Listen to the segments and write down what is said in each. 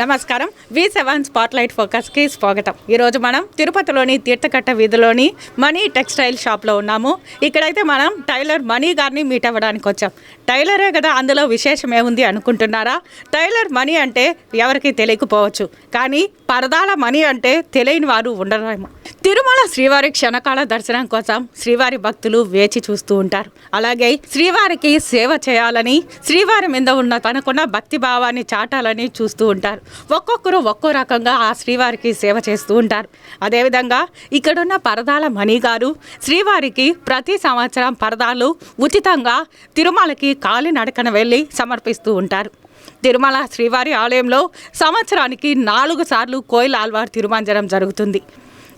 నమస్కారం. వి seven spotlight ఫోకస్కి స్వాగతం. ఈరోజు మనం తిరుపతిలోని తీర్థకట్ట వీధిలోని మనీ టెక్స్టైల్ షాప్లో ఉన్నాము. ఇక్కడైతే మనం టైలర్ మనీ గారిని మీట్ అవ్వడానికి వచ్చాం. టైలరే కదా అందులో విశేషం ఏముంది అనుకుంటున్నారా? టైలర్ మనీ అంటే ఎవరికి తెలియకపోవచ్చు. కానీ పరదాల మనీ అంటే తెలియని వారు ఉండరేమో. తిరుమల శ్రీవారి క్షణకాల దర్శనం కోసం శ్రీవారి భక్తులు వేచి చూస్తూ ఉంటారు. అలాగే శ్రీవారికి సేవ చేయాలని శ్రీవారి మీద ఉన్న తనకున్న భక్తి భావాన్ని చాటాలని చూస్తూ ఉంటారు. ఒక్కొక్కరు ఒక్కో రకంగా ఆ శ్రీవారికి సేవ చేస్తూ ఉంటారు. అదేవిధంగా ఇక్కడున్న పరదాల మణి గారు శ్రీవారికి ప్రతి సంవత్సరం పరదాలు ఉచితంగా తిరుమలకి కాలినడకన వెళ్ళి సమర్పిస్తూ ఉంటారు. తిరుమల శ్రీవారి ఆలయంలో సంవత్సరానికి నాలుగు సార్లు కోయిల్ ఆల్వార్ తిరుమంజనం జరుగుతుంది.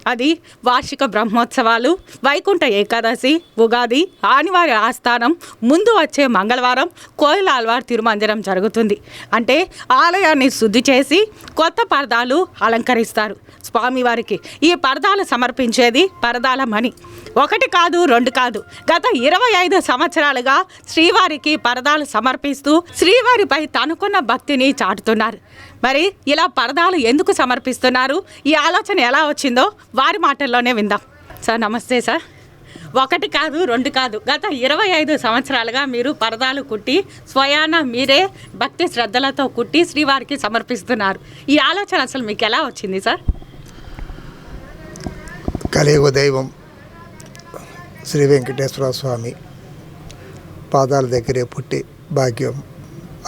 అది వార్షిక బ్రహ్మోత్సవాలు వైకుంఠ ఏకాదశి ఉగాది ఆనివారి ఆస్థానం ముందు వచ్చే మంగళవారం కోయిల ఆల్వార్ తిరుమంజనం జరుగుతుంది. అంటే ఆలయాన్ని శుద్ధి చేసి కొత్త పరదాలు అలంకరిస్తారు స్వామివారికి. ఈ పరదాలు సమర్పించేది పరదాల మణి. ఒకటి కాదు రెండు కాదు. గత ఇరవై ఐదు సంవత్సరాలుగా శ్రీవారికి పరదాలు సమర్పిస్తూ శ్రీవారిపై తనుకున్న భక్తిని చాటుతున్నారు. మరి ఇలా పరదాలు ఎందుకు సమర్పిస్తున్నారు? ఈ ఆలోచన ఎలా వచ్చిందో వారి మాటల్లోనే విందాం. సార్ నమస్తే సార్. ఒకటి కాదు రెండు కాదు. గత ఇరవై ఐదు సంవత్సరాలుగా మీరు పరదాలు కుట్టి స్వయాన మీరే భక్తి శ్రద్ధలతో కుట్టి శ్రీవారికి సమర్పిస్తున్నారు. ఈ ఆలోచన అసలు మీకు ఎలా వచ్చింది సార్? కలియుగ దైవం శ్రీ వెంకటేశ్వర స్వామి పాదాల దగ్గరే పుట్టి భాగ్యం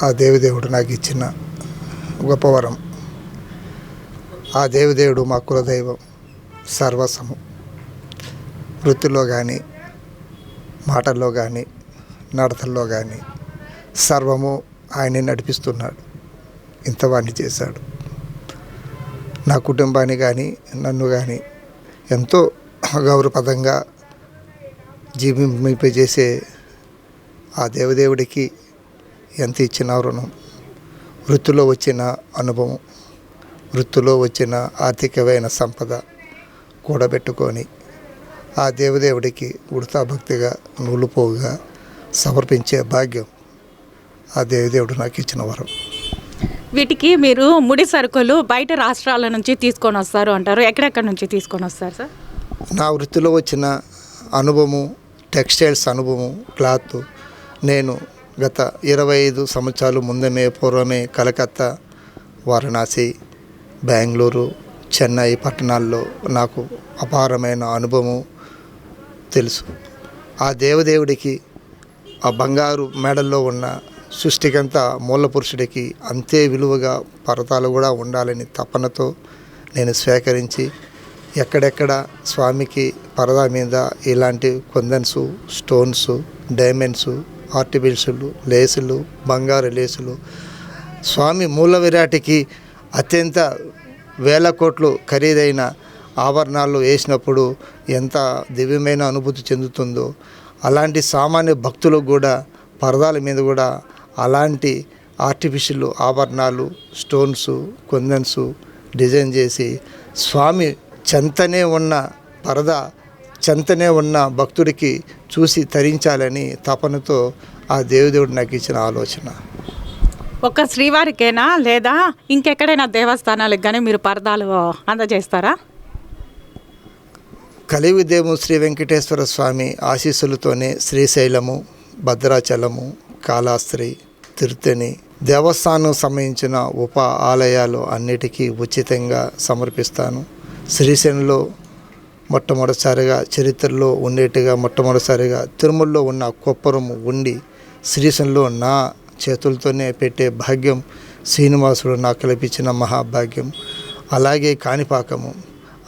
ఆ దేవిదేవుడు నాకు ఇచ్చిన గొప్పవరం ఆ దేవిదేవుడు మా కులదైవం. సర్వసము. వృత్తిలో కానీ మాటల్లో కానీ నడతల్లో కానీ సర్వము ఆయనే నడిపిస్తున్నాడు. ఇంతవాణ్ణి చేశాడు. నా కుటుంబాన్ని కానీ నన్ను కానీ ఎంతో గౌరవపదంగా జీవింపజేసే ఆ దేవదేవుడికి ఎంత ఇచ్చిన రుణం. వృత్తిలో వచ్చిన అనుభవం వృత్తిలో వచ్చిన ఆర్థికమైన సంపద కూడబెట్టుకొని ఆ దేవదేవుడికి ఉడతా భక్తిగా నూలుపోగుగా సమర్పించే భాగ్యం ఆ దేవదేవుడు నాకు ఇచ్చిన వరం. వీటికి మీరు ముడి సరుకులు బయట రాష్ట్రాల నుంచి తీసుకొని వస్తారు అంటారు. ఎక్కడెక్కడ నుంచి తీసుకొని వస్తారు సార్? నా వృత్తిలో వచ్చిన అనుభవము టెక్స్టైల్స్ అనుభవం క్లాత్ నేను గత ఇరవై ఐదు సంవత్సరాలు ముందమే పూర్వమే కలకత్తా వారణాసి బెంగళూరు చెన్నై పట్టణాల్లో నాకు అపారమైన అనుభవం తెలుసు. ఆ దేవదేవుడికి ఆ బంగారు మెడల్లో ఉన్న సృష్టికంతా మూల పురుషుడికి అంతే విలువగా పర్వతాలు కూడా ఉండాలని తపనతో నేను స్వీకరించి ఎక్కడెక్కడ స్వామికి పరదా మీద ఇలాంటి కొందన్స్ స్టోన్స్ డైమండ్స్ ఆర్టిఫిషియల్ లేసులు బంగారు లేసులు స్వామి మూల విరాటికి అత్యంత వేల కోట్లు ఖరీదైన ఆభరణాలు వేసినప్పుడు ఎంత దివ్యమైన అనుభూతి చెందుతుందో అలాంటి సామాన్య భక్తులకు కూడా పరదాల మీద కూడా అలాంటి ఆర్టిఫిషియల్ ఆభరణాలు స్టోన్స్ కొందన్స్ డిజైన్ చేసి స్వామి చెంతనే ఉన్న పరద చెంతనే ఉన్న భక్తుడికి చూసి తరించాలని తపనతో ఆ దేవదేవుడు నాకు ఇచ్చిన ఆలోచన. ఒక్క శ్రీవారికేనా లేదా ఇంకెక్కడైనా దేవస్థానాలకు కానీ మీరు పరదాలు అందజేస్తారా? కలివిదేము శ్రీ వెంకటేశ్వర స్వామి ఆశీస్సులతోనే శ్రీశైలము భద్రాచలము కాళాస్త్రి తిరుతని దేవస్థానం సంబంధించిన ఉప ఆలయాలు అన్నిటికీ ఉచితంగా సమర్పిస్తాను. శ్రీశైలంలో మొట్టమొదటిసారిగా చరిత్రలో ఉండేట్టుగా మొట్టమొదటిసారిగా తిరుమలలో ఉన్న కొప్పరము ఉండి శ్రీశైలంలో నా చేతులతోనే పెట్టే భాగ్యం శ్రీనివాసుడు నాకు కల్పించిన మహాభాగ్యం. అలాగే కాణిపాకము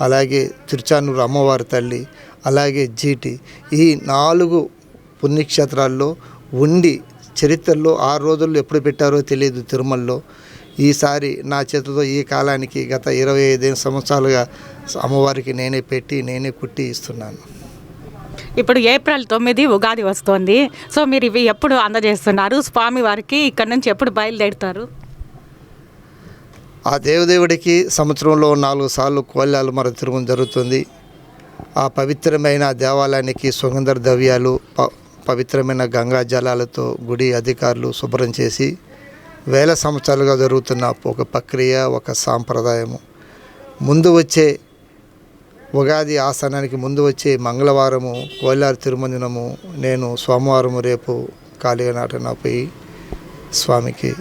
అలాగే తిరుచానూరు అమ్మవారి తల్లి అలాగే జీటి ఈ నాలుగు పుణ్యక్షేత్రాల్లో ఉండి చరిత్రలో ఆ రోజుల్లో ఎప్పుడు పెట్టారో తెలియదు తిరుమలలో. ఈసారి నా చేతితో ఈ కాలానికి గత ఇరవై ఐదు సంవత్సరాలుగా అమ్మవారికి నేనే పెట్టి నేనే కుట్టి ఇస్తున్నాను. ఇప్పుడు ఏప్రిల్ తొమ్మిది ఉగాది వస్తోంది. సో మీరు ఇవి ఎప్పుడు అందజేస్తున్నారు? స్వామి వారికి ఇక్కడ నుంచి ఎప్పుడు బయలుదేరుతారు? ఆ దేవదేవుడికి సంవత్సరంలో నాలుగు సార్లు కోల్యాలు మర తిరుగుం జరుగుతుంది. ఆ పవిత్రమైన దేవాలయానికి సుగంధ ద్రవ్యాలు ప పవిత్రమైన గంగా జలాలతో గుడి అధికారులు శుభ్రం చేసి వేల సంవత్సరాలుగా జరుగుతున్న ఒక ప్రక్రియ ఒక సాంప్రదాయము. ముందు వచ్చే ఉగాది ఆసనానికి ముందు వచ్చే మంగళవారము కోలారి తిరుమంజనము నేను సోమవారము రేపు ఖాళీగా నాటన పోయి స్వామికి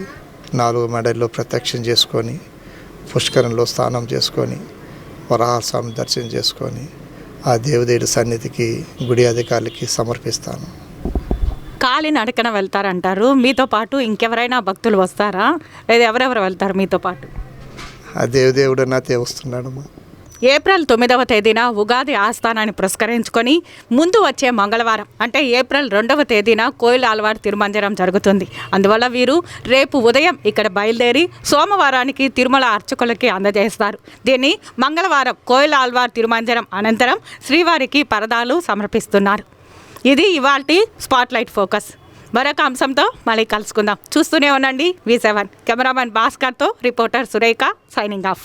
నాలుగు మెడల్లో ప్రత్యక్షం చేసుకొని పుష్కరంలో స్నానం చేసుకొని వరాహ స్వామి దర్శనం చేసుకొని ఆ దేవదేవుడి సన్నిధికి గుడి అధికారులకి సమర్పిస్తాను. కాలి నడకన వెళ్తారంటారు. మీతో పాటు ఇంకెవరైనా భక్తులు వస్తారా? లేదా ఎవరెవరు వెళ్తారు మీతో పాటు? ఆ దేవదేవుడు నాతే వస్తున్నాడమ్మా. ఏప్రిల్ తొమ్మిదవ తేదీన ఉగాది ఆస్థానాన్ని పురస్కరించుకొని ముందు వచ్చే మంగళవారం అంటే ఏప్రిల్ రెండవ తేదీన కోయిల ఆల్వార్ తిరుమంజనం జరుగుతుంది. అందువల్ల వీరు రేపు ఉదయం ఇక్కడ బయలుదేరి సోమవారానికి తిరుమల అర్చకులకి అందజేస్తారు. దీన్ని మంగళవారం కోయిల ఆల్వార్ తిరుమంజనం అనంతరం శ్రీవారికి పరదాలు సమర్పిస్తున్నారు. ఇది ఇవాల్టి స్పాట్లైట్ ఫోకస్. మరొక అంశంతో మళ్ళీ కలుసుకుందాం. చూస్తూనే ఉండండి వి సెవెన్. కెమెరామెన్ భాస్కర్తో రిపోర్టర్ సురేఖ సైనింగ్ ఆఫ్.